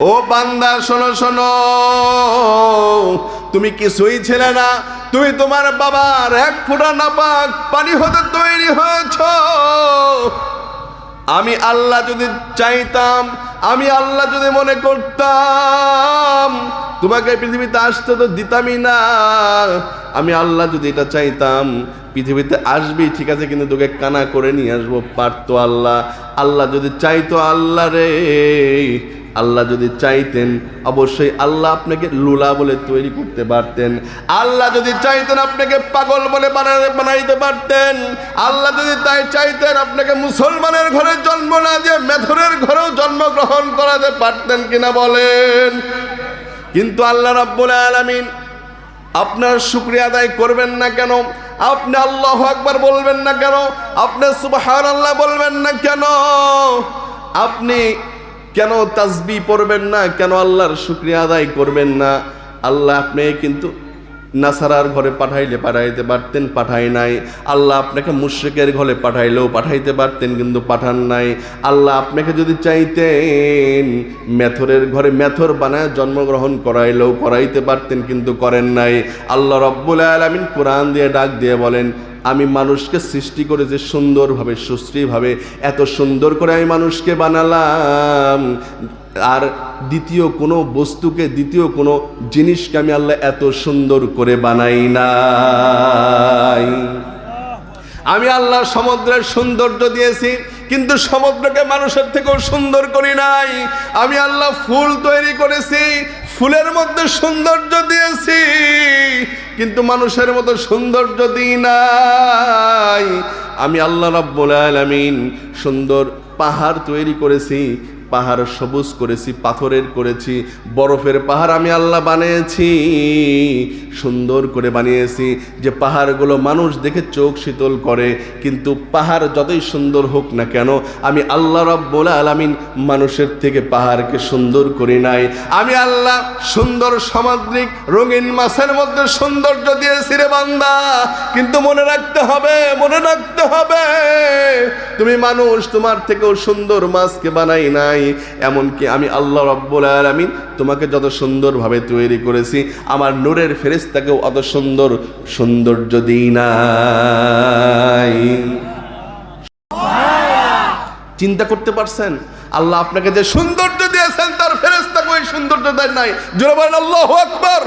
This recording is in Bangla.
ও বান্দা, শোনো শোনো। তুমি কিছুই ছিলে না। তুমি তোমার বাবার এক ফোঁটা নাপাক পানি হতে তৈরি হয়েছ। আমি আল্লাহ যদি চাইতাম, আমি আল্লাহ যদি মনে করতাম তোমাকে পৃথিবীতে আসতে তো দিতামই না। আমি আল্লাহ যদি এটা চাইতাম, পৃথিবীতে আসবি, ঠিক আছে, কিন্তু তোকে কানা করে নিয়ে আসব, পারতো আল্লাহ। আল্লাহ যদি চাইতো আল্লাহ রে, আল্লাহ যদি চাইতেন, অবশ্যই আল্লাহ আপনাকে লুলা বলে তৈরি করতে পারতেন। আল্লাহ যদি চাইতেন, আপনাকে পাগল বলে বানাইতে পারতেন। আল্লাহ যদি তাই চাইতেন, আপনাকে মুসলমানের ঘরে জন্ম না দিয়ে মেথরের ঘরেও জন্মগ্রহণ করাতে পারতেন কিনা বলেন। কিন্তু আল্লাহ রাব্বুল আলামিন আপনার শুক্রিয়া আদায় করবেন না কেন? আপনি আল্লাহ আকবার বলবেন না কেন? আপনি সুবহানাল্লাহ বলবেন না কেন? আপনি কেন তাসবি পড়বেন না? কেন আল্লাহর শুক্রিয়া আদায় করবেন না? আল্লাহ আপনি কিন্তু নাসারার ঘরে পাঠাইলে পাঠাইতে পারতেন, পাঠাই নাই। আল্লাহ আপনাকে মুশ্রিকের ঘরে পাঠাইলেও পাঠাইতে পারতেন, কিন্তু পাঠান নাই। আল্লাহ আপনাকে যদি চাইতেন, মেথরের ঘরে মেথর বানায় জন্মগ্রহণ করাইলেও করাইতে পারতেন, কিন্তু করেন নাই। আল্লাহ রব্বুল আলমিন কোরআন দিয়ে ডাক দিয়ে বলেন, আমি মানুষকে সৃষ্টি করেছি সুন্দরভাবে, সুশ্রীভাবে। এত সুন্দর করে আমি মানুষকে বানালাম। আর দ্বিতীয় কোনো বস্তুকে, দ্বিতীয় কোনো জিনিসকে আমি আল্লাহ এত সুন্দর করে বানাই নাই। আমি আল্লাহ সমুদ্রের সৌন্দর্য দিয়েছি, কিন্তু সমুদ্রকে মানুষের থেকেও সুন্দর করি নাই। আমি আল্লাহ ফুল তৈরি করেছি, ফুলের মধ্যে সৌন্দর্য দিয়েছি, কিন্তু মানুষের মতো সৌন্দর্য দিই নাই। আমি আল্লাহ রাব্বুল আলামিন সুন্দর পাহাড় তৈরি করেছি পাহাড় সবুজ করেছি, পাথরের করেছি, বরফের পাহাড় আমি আল্লাহ বানিয়েছি, সুন্দর করে বানিয়েছি। যে পাহাড়গুলো মানুষ দেখে চোখ শীতল করে, কিন্তু পাহাড় যতই সুন্দর হোক না কেন, আমি আল্লাহ রব্বুল আলামিন মানুষের থেকে পাহাড়কে সুন্দর করি নাই। আমি আল্লাহ সুন্দর সামুদ্রিক রঙিন মাছের মধ্যে সৌন্দর্য দিয়েছি রে বান্দা। কিন্তু মনে রাখতে হবে, মনে রাখতে হবে, তুমি মানুষ তোমার থেকেও সুন্দর মাছকে বানাই নাই। এমনকি আমি আল্লাহ রব্বুল আলামিন তোমাকে যত সুন্দরভাবে তৈরি করেছি, আমার নূরের ফেরেশতাকেও অত সুন্দর সৌন্দর্য দিই নাই। চিন্তা করতে পারছেন? আল্লাহ আপনাকে যে সৌন্দর্য দিয়েছেন, তার ফেরেস্তাকে ওই সৌন্দর্য দেন নাই। জোরে বলেন, আল্লাহু আকবার।